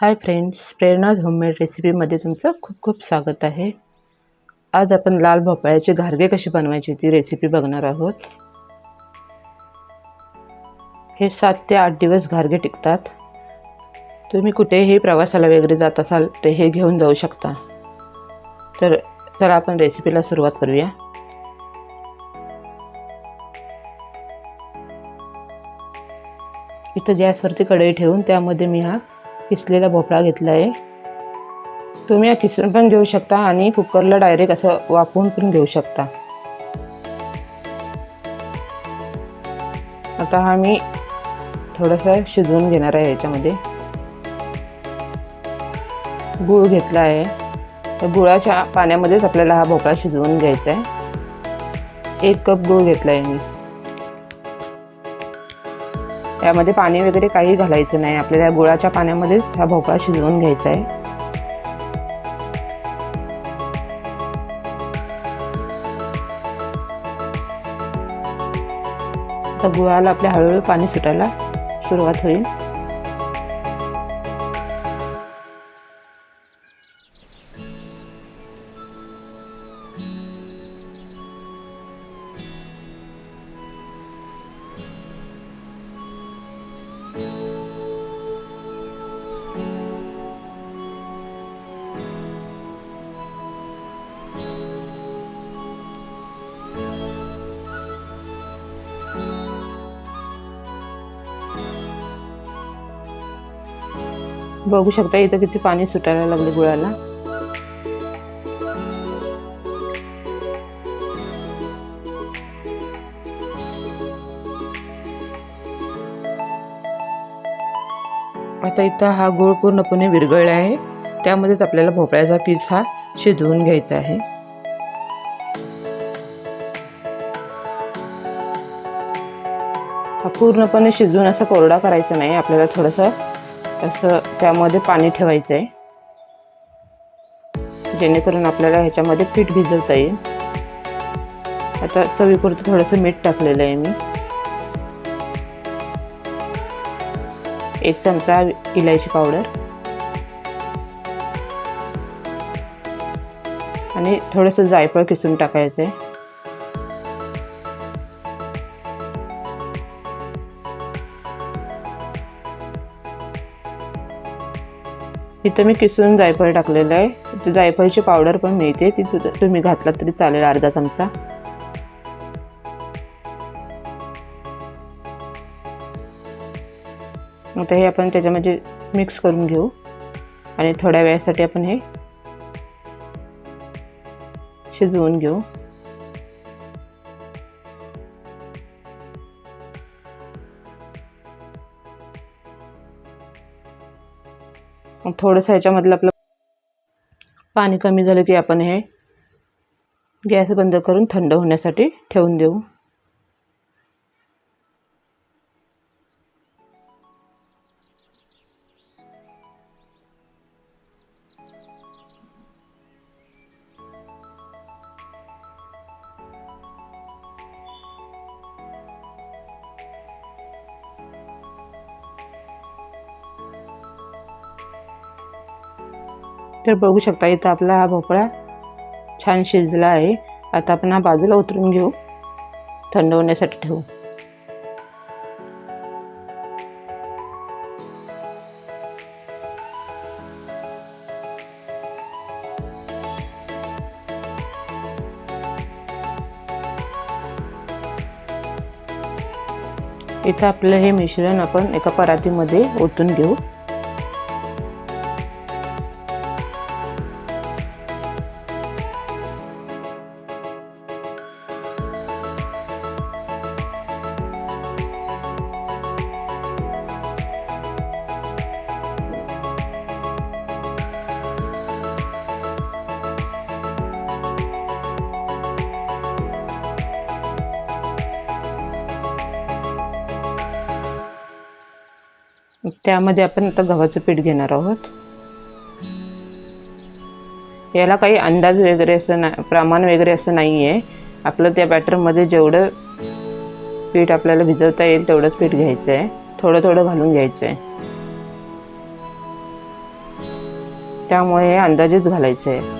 Hi friends प्रेरणाज homemade रेसिपीमध्ये तुमचं खूप खूप स्वागत आहे. आज आपण लाल भोपळ्याचे घारगे कशी बनवायची ती रेसिपी बघणार आहोत. हे सात ते आठ दिवस घारगे टिकतात. तुम्ही कुठेही प्रवासाला वगैरे जात असाल ते हे घेऊन जाऊ शकता. तर चला आपण रेसिपीला सुरुवात करूया. इथं गॅसवरती कढई ठेवून त्यामध्ये मी हा किसलेला भोपळा घेतला आहे तुम्ही हा किसून पण घेऊ शकता आणि कुकरला डायरेक्ट असं वाफवून पण घेऊ शकता. आता हा मी थोडंसं शिजवून घेणार आहे याच्यामध्ये. गूळ घेतला आहे तर गुळाच्या पाण्यामध्येच आपल्याला हा भोपळा शिजवून घ्यायचा आहे एक कप गूळ घेतला आहे मी. त्यामध्ये पाणी वगैरे काही घालायचं नाही. आपल्याला गुळाच्या पाण्यामध्ये हा भोपळा शिजवून घ्यायचा आहे. आता गुळाला आपल्या हळूहळू पाणी सुटायला सुरुवात होईल. बघू शकता इथं किती पाणी सुटायला लागले गुळाला. आता इथं हा गुळ पूर्णपणे विरघळला आहे. त्यामध्येच आपल्याला भोपळ्याचा किस हा शिजवून घ्यायचा आहे. हा पूर्णपणे शिजवून असा कोरडा करायचा नाही. आपल्याला थोडंसं तसं त्यामध्ये पाणी ठेवायचं आहे जेणेकरून आपल्याला ह्याच्यामध्ये पीठ भिजवता येईल. आता चवीपुरतं थोडंसं मीठ टाकलेलं आहे मी. एक चमचा इलायची पावडर. आणि थोडंसं जायफळ किसून टाकायचं आहे इथं मी किसून जायफळ टाकलेलं आहे. इथे जायफळची पावडर पण मिळते. ती तुम्ही घातलात तरी चालेल अर्धा चमचा. आता हे आपण त्याच्यामध्ये मिक्स करून घेऊ. आणि थोड्या वेळासाठी आपण हे शिजवून घेऊ. मग थोडंसं ह्याच्यामधलं आपलं पाणी कमी झालं की आपण हे गॅस बंद करून थंड होण्यासाठी ठेवून देऊ. तर बघू शकता इथं आपला हा भोपळा छान शिजला आहे. आता आपण हा बाजूला उतरून घेऊ. थंड होण्यासाठी ठेवू. इथं आपलं हे मिश्रण आपण एका परातीमध्ये ओतून घेऊ. त्यामध्ये आपण आता गव्हाचं पीठ घेणार आहोत. याला काही अंदाज वगैरे असं ना प्रमाण वगैरे असं नाही आहे आपलं त्या बॅटरमध्ये जेवढं पीठ आपल्याला भिजवता येईल तेवढंच पीठ घ्यायचं आहे थोडं थोडं घालून घ्यायचं आहे त्यामुळे हे अंदाजेच घालायचं आहे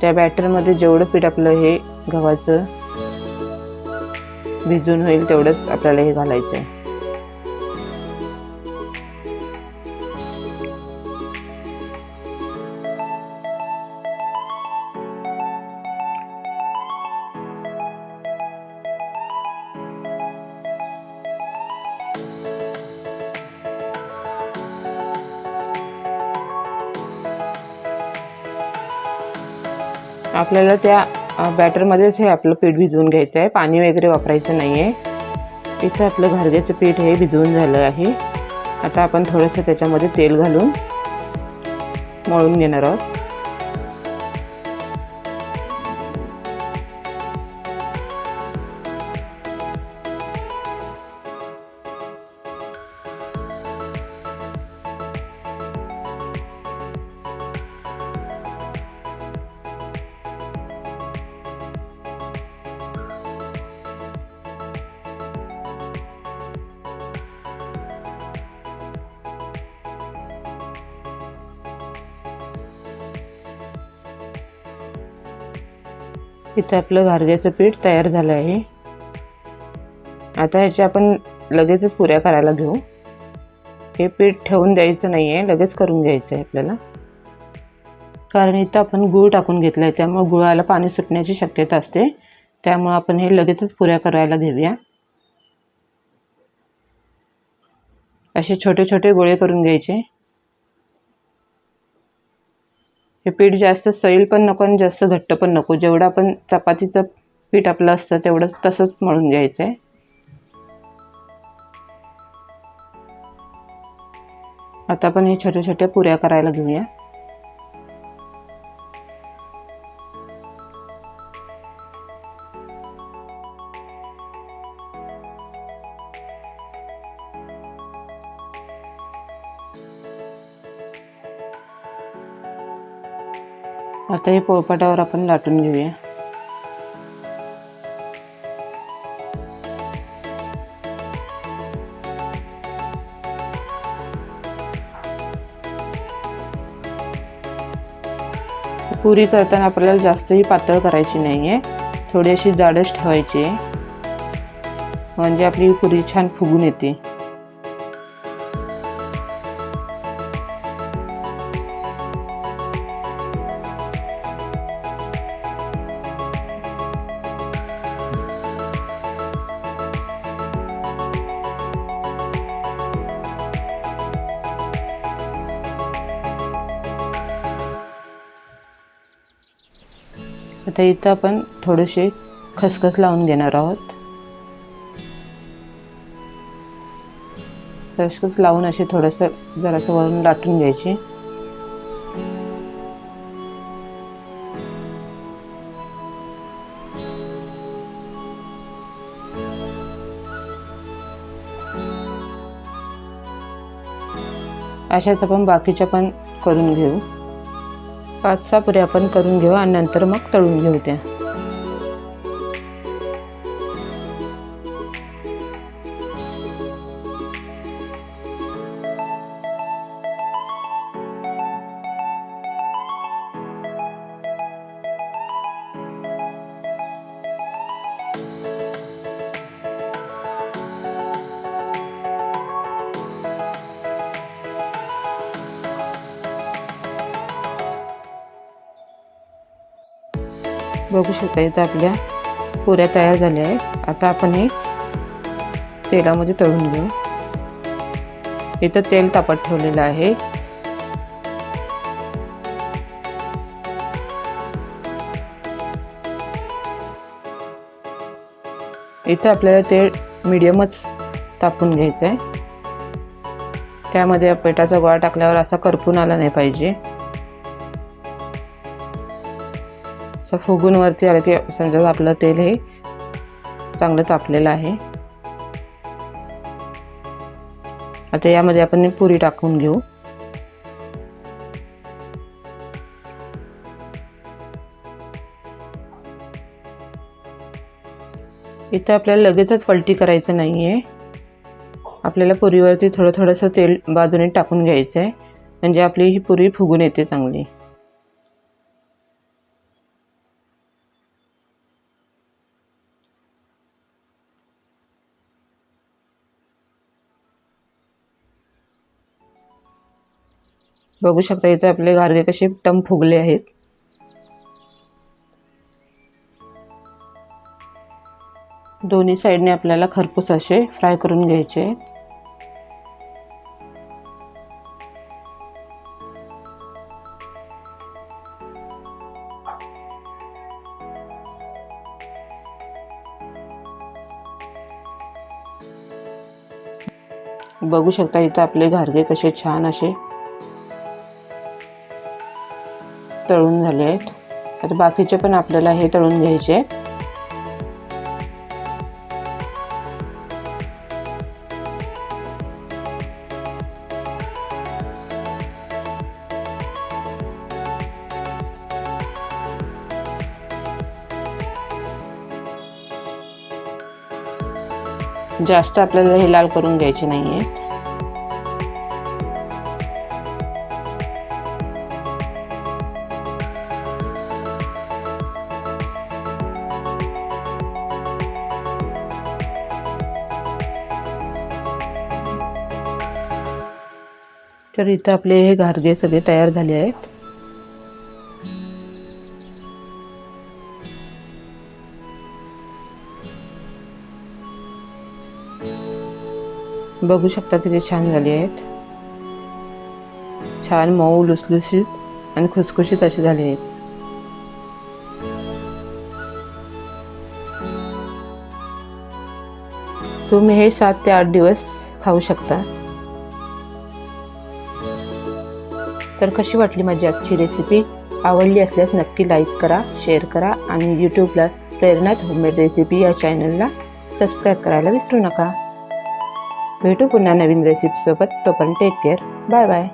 त्या बॅटरमध्ये जेवढं पीठ आपलं हे गव्हाचं भिजून होईल तेवढंच आपल्याला हे घालायचं आहे आपल्याला त्या बॅटरमध्येच हे आपलं पीठ भिजवून घ्यायचं आहे. पाणी वगैरे वापरायचं नाही आहे. इथं आपलं घरग्याचं पीठ हे भिजवून झालं आहे. आता आपण थोडंसं त्याच्यामध्ये तेल घालून मळून घेणार आहोत. इथं आपलं घारग्याचं पीठ तयार झालं आहे. आता ह्याचे आपण लगेचच पुऱ्या करायला घेऊ. हे पीठ ठेवून द्यायचं नाही आहे लगेच करून घ्यायचं आहे आपल्याला. कारण इथं आपण गूळ टाकून घेतलं आहे त्यामुळे गुळाला पाणी सुटण्याची शक्यता असते. त्यामुळे आपण हे लगेचच पुऱ्या करायला घेऊया. असे छोटे छोटे गोळे करून घ्यायचे. हे पीठ जास्त सैल पण नको आणि जास्त घट्ट पण नको. जेवढं आपण चपातीचं पीठ आपलं असतं तेवढं तसंच मळून घ्यायचं आहे आता आपण हे छोट्या छोट्या पुऱ्या करायला घेऊया. आता हे पोळपाटावर आपण लाटून घेऊया. पुरी करताना आपल्याला जास्तही पातळ करायची नाही आहे थोडी अशी जाडच ठेवायची आहे. म्हणजे आपली पुरी छान फुगून येते. आता इथं आपण थोडेसे खसखस लावून घेणार आहोत. खसखस लावून असे थोडंसं जरासं वरून लाटून घ्यायची. अशाच आपण बाकीच्या पण करून घेऊ. पाच सहा पुऱ्या आपण करून घेऊ आणि नंतर मग तळून घेऊ त्या. बघू शकता इथं आपल्या पुऱ्या तयार झाल्या आहेत. आता आपण हे तेलामध्ये तळून घेऊ. इथं तेल तापत ठेवलेलं आहे. इथं आपल्याला ते मिडियमच तापून घ्यायचं आहे त्यामध्ये पेटाचा गोळा टाकल्यावर असा करपून आला नाही पाहिजे. असं फुगूनवरती आलं की समजा आपलं तेल हे चांगलं तापलेलं आहे. आता यामध्ये आपण पुरी टाकून घेऊ. इथं आपल्याला लगेचच पलटी करायचं नाही आहे आपल्याला पुरीवरती थोडं थोडंसं तेल बाजूने टाकून घ्यायचं आहे म्हणजे आपली ही पुरी फुगून येते चांगली. बघू शकता इथे आपले गारगे कसे टम फुगले आहेत. दोन्ही साईडने आपल्याला खरपूस असे फ्राय करून घ्यायचे आहेत. बघू शकता इथं आपले घारगे कसे छान असे तळून झाले आहेत. आता बाकीचे पण आपल्याला हे तळून घ्यायचे. जास्त आपल्याला हे लाल करून घ्यायचे नाही आहे तर इथं आपले हे घारगे सगळे तयार झाले आहेत. बघू शकता किती छान झाली आहेत. छान मऊ लुसलुशीत आणि खुसखुशीत असे झाले आहेत. तुम्ही हे सात ते आठ दिवस खाऊ शकता. तर कशी वाटली माझी आजची रेसिपी आवडली असल्यास नक्की लाईक करा शेअर करा आणि यूट्यूबला प्रेरणात होममेड रेसिपी या चॅनलला सबस्क्राईब करायला विसरू नका. भेटू पुन्हा नवीन रेसिपीसोबत तोपर्यंत टेक केअर बाय बाय